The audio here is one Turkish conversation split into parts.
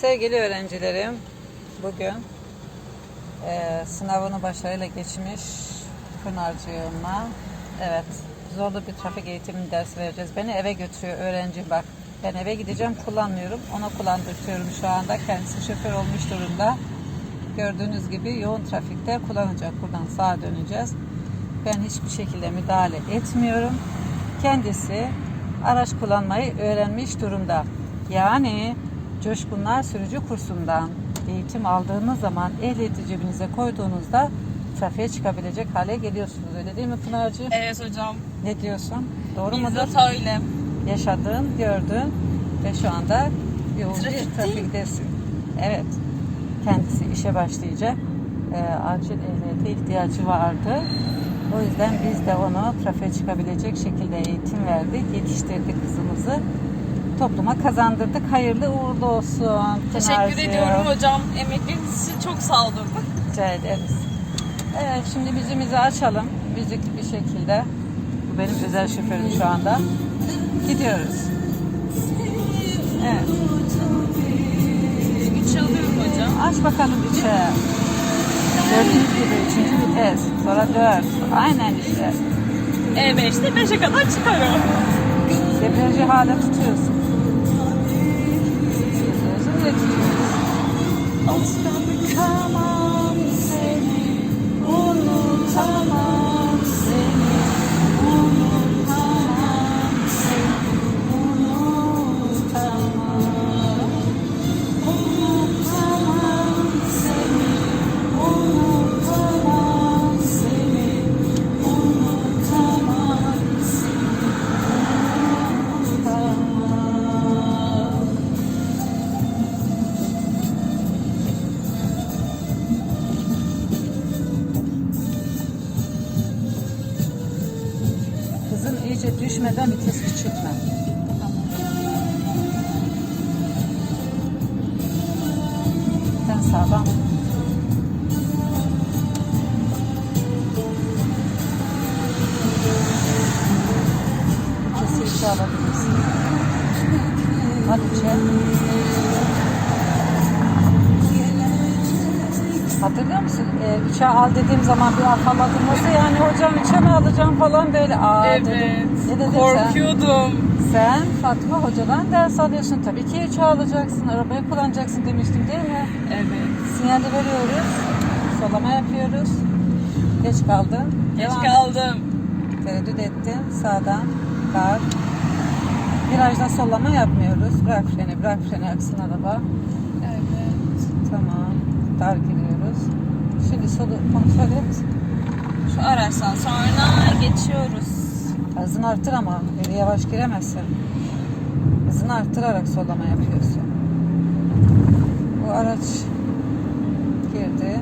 Sevgili öğrencilerim, bugün eee, sınavını başarıyla geçmiş Pınar'cığıma evet zorlu bir trafik eğitimi dersi vereceğiz. Beni eve götürüyor öğrenci bak. Ben eve gideceğim kullanmıyorum. Ona kullandırtıyorum şu anda. Kendisi şoför olmuş durumda. Gördüğünüz gibi yoğun trafikte kullanacak. Buradan sağa döneceğiz. Ben hiçbir şekilde müdahale etmiyorum. Kendisi araç kullanmayı öğrenmiş durumda. Yani Coşkunlar Sürücü kursundan eğitim aldığınız zaman ehliyeti cebinize koyduğunuzda trafiğe çıkabilecek hale geliyorsunuz. Öyle değil mi Pınar'cığım? Evet hocam. Ne diyorsun? Doğru mudur? Bizzat öyle. Yaşadın, gördün ve şu anda yoğun bir Trafikteyim. trafiktesin. Evet. Kendisi işe başlayacak. Ee, acil ehliyete ihtiyacı vardı. O yüzden biz de onu trafiğe çıkabilecek şekilde eğitim verdik. Yetiştirdik kızımızı. Topluma kazandırdık. Hayırlı uğurlu olsun. Teşekkür Pınar'cığım. ediyorum hocam. Emekleriniz için çok sağ olun. Rica ederiz. Evet şimdi müziğimizi açalım. Müzikli bir şekilde. Bu benim özel şoförüm şu anda. Gidiyoruz. Evet. Alıyorum hocam. Aç bakalım içe. Gördüğünüz gibi üçüncü vites. Sonra dört. Aynen işte. E5'te 5'e kadar çıkarım. Debriyajı hala tutuyorsun. Bile tutuyoruz. Unutamam seni. Unutamam seni. Sağlam. Vitesi içe alabilirsin. Hadi içe. Hatırlıyor musun? Ee, üçe al dediğim zaman bir afalladım. Nasıl yani hocam üçe mi alacağım falan böyle. Aa, Evet. dedim. Ne dedin sen? Korkuyordum. Sen Fatma hocadan ders alıyorsun. Tabii ki üçe alacaksın. Arabayı kullanacaksın demiştim değil mi? Evet. Sinyali veriyoruz. Sollama yapıyoruz. Geç kaldın. Geç Devam. kaldım. Tereddüt ettin. Sağdan kar. Virajda sollama yapmıyoruz. Bırak freni, bırak freni aksın araba. Evet. Tamam. Dar giriyoruz. Şimdi solu kontrol et. Şu araçtan sonra geçiyoruz. Hızını artır ama öyle yavaş giremezsin. Hızını arttırarak sollama yapıyorsun. Bu araç girdi.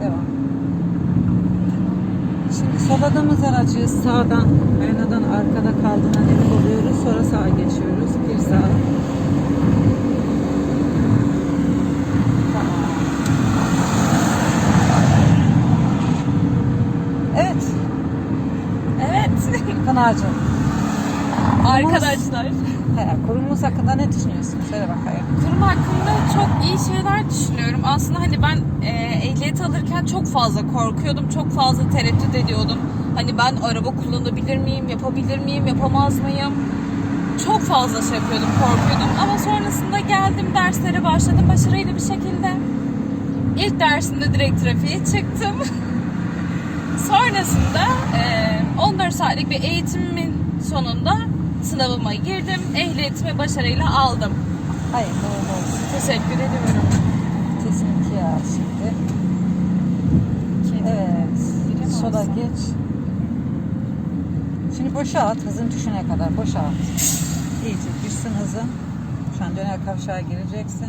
Devam. Şimdi solladığımız aracı sağdan, aynadan arkada kaldığına emin oluyoruz. Sonra sağa geçiyoruz. Bir sağ. Tamam. Evet. Evet. Pınar'cığım. Arkadaşlar. He, kurumumuz hakkında ne düşünüyorsun? Söyle bakayım. Kurum hakkında çok iyi şeyler düşünüyorum. Aslında hani ben e, ehliyet alırken çok fazla korkuyordum. Çok fazla tereddüt ediyordum. Hani ben araba kullanabilir miyim, yapabilir miyim, yapamaz mıyım? Çok fazla şey yapıyordum, korkuyordum. Ama sonrasında geldim, derslere başladım başarıyla bir şekilde. İlk dersimde direkt trafiğe çıktım. Sonrasında e, 14 saatlik bir eğitimimin sonunda sınavıma girdim. Ehliyetimi başarıyla aldım. Hayır, doğru olsun. Teşekkür ediyorum. Vitesini ikiye al şimdi. Evet. Biri mi Sola alsam? geç. Şimdi boşalt. Hızın düşene kadar boşalt. İyice düşsün hızın. Şu an döner kavşağa gireceksin.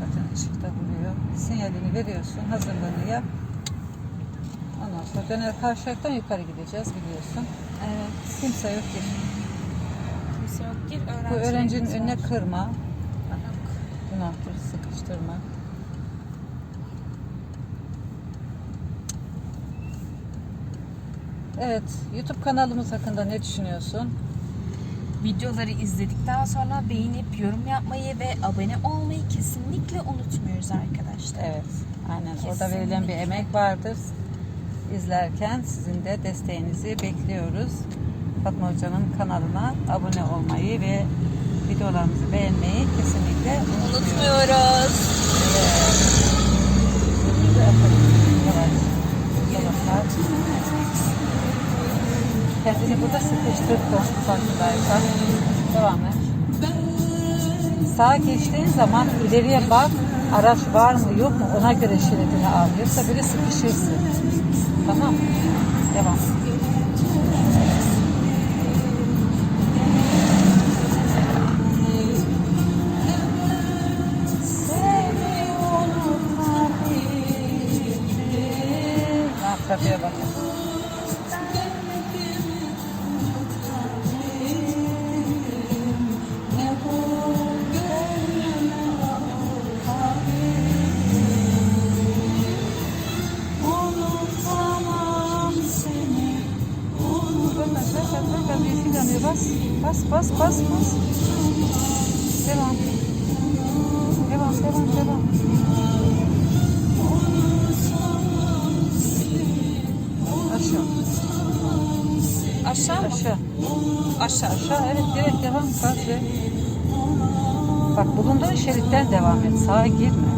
Bakın ışıkta vuruyor. Sinyalini veriyorsun. Hazırlığını yap. Ondan sonra döner kavşaktan yukarı gideceğiz biliyorsun. Evet. Kimse yok ki. Kimse yok. Gir öğrenci. Bu öğrencinin önüne var. kırma. Günahtır, sıkıştırma. Evet, YouTube kanalımız hakkında ne düşünüyorsun? videoları izledikten sonra beğenip yorum yapmayı ve abone olmayı kesinlikle unutmuyoruz arkadaşlar. Evet. Aynen. Orada Kesinlikle. verilen bir emek vardır. İzlerken sizin de desteğinizi bekliyoruz. Fatma Hoca'nın kanalına abone olmayı ve videolarımızı beğenmeyi kesinlikle unutmuyoruz. Kendini burada sıkıştırdın farkındaysan. Devam et. Sağa geçtiğin zaman ileriye bak. Araç var mı yok mu ona göre şeridini al. Yoksa böyle sıkışırsın. Tamam? Devam. Seni unutabilirim. Bas, bas, bas, bas, bas. Devam. Devam, devam, devam. Aşağı, Aşağı aşağı, Aşağı. aşağı. Evet, direkt devam. Gaz ver. Bak bulunduğun şeritten devam et. Sağa girme.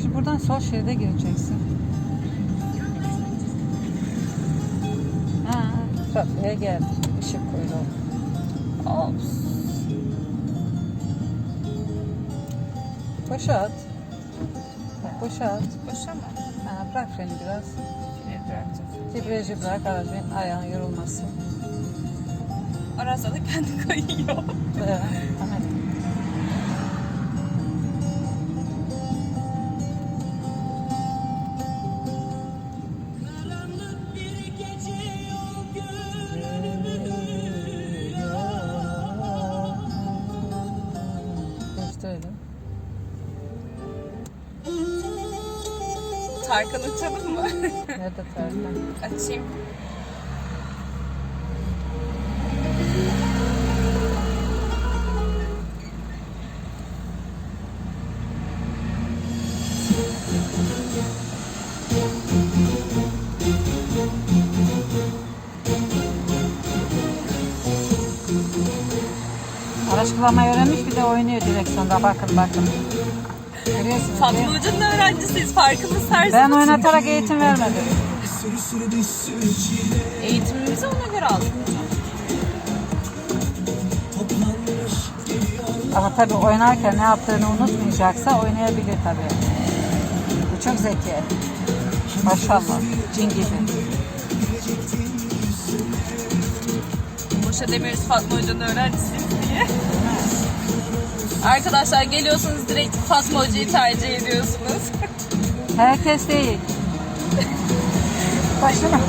Şimdi buradan sol şeride gireceksin. Trafiğe geldik. Işık koydu. Ops. Boşalt. Boşalt. Boşa mı? Ha, bırak freni biraz. Freni bıraktım. Debriyajı bırak aracın ayağın yorulmasın. Arasa da kendi kayıyor. Evet, Tarkan uçalım mı? Nerede Tarkan? Açayım. Araç kullanmayı öğrenmiş bir de oynuyor direksiyonda. Bakın bakın. Fatma? Hoca'nın öğrencisiyiz. Farkımız tersiniz. Ben oynatarak eğitim vermedim. Eğitimimizi ona göre aldık. Ama tabii oynarken ne yaptığını unutmayacaksa oynayabilir tabii. Bu çok zeki. Maşallah. Cin gibi. Boşa demiyoruz Fatma Hoca'nın öğrencisiyiz diye. Arkadaşlar geliyorsunuz direkt Fatma Hoca'yı tercih ediyorsunuz. Herkes değil. Başıma,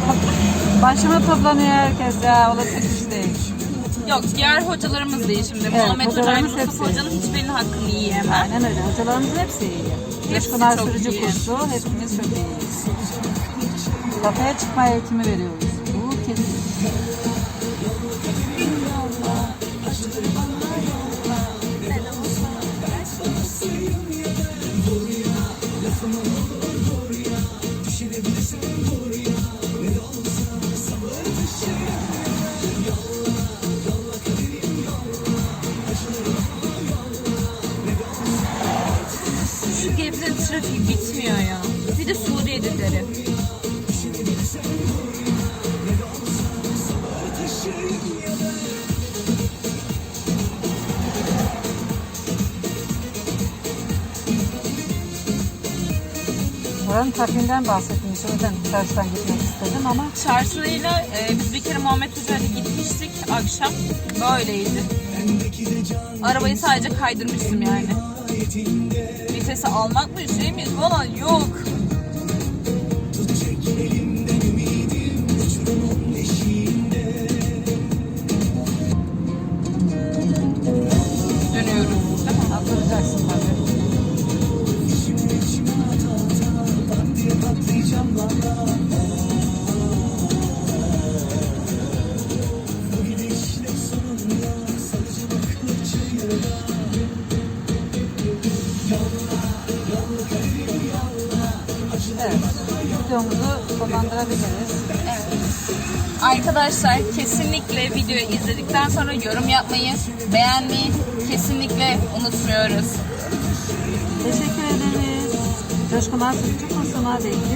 başıma toplanıyor herkes ya. Olası iş değil. Yok diğer hocalarımız değil şimdi. Evet, Muhammed Hoca hocalarımız Mustafa hepsi. Hoca'nın hiçbirinin hakkını yiyemem. Aynen öyle. Hocalarımızın hepsi iyi. Hepsi Yaşpınar çok sürücü iyi. kursu hepimiz çok iyiyiz. Kafaya çıkma eğitimi veriyoruz. Bu kesin. Bitmiyor ya. Bir de Suriye'de deri. Buranın trafiğinden bahsetmiş. O yüzden karşıdan gitmek istedim ama Çarşılayla e, biz bir kere Muhammed Hoca ile gitmiştik akşam. Böyleydi. Arabayı sadece kaydırmıştım yani. Vitesi almak mı şey miyiz falan yok. Videomuzu sonlandırabiliriz. Arkadaşlar kesinlikle videoyu izledikten sonra yorum yapmayı, beğenmeyi kesinlikle unutmuyoruz. Teşekkür ederiz. Coşkun Arsız çıkmasına bekliyoruz.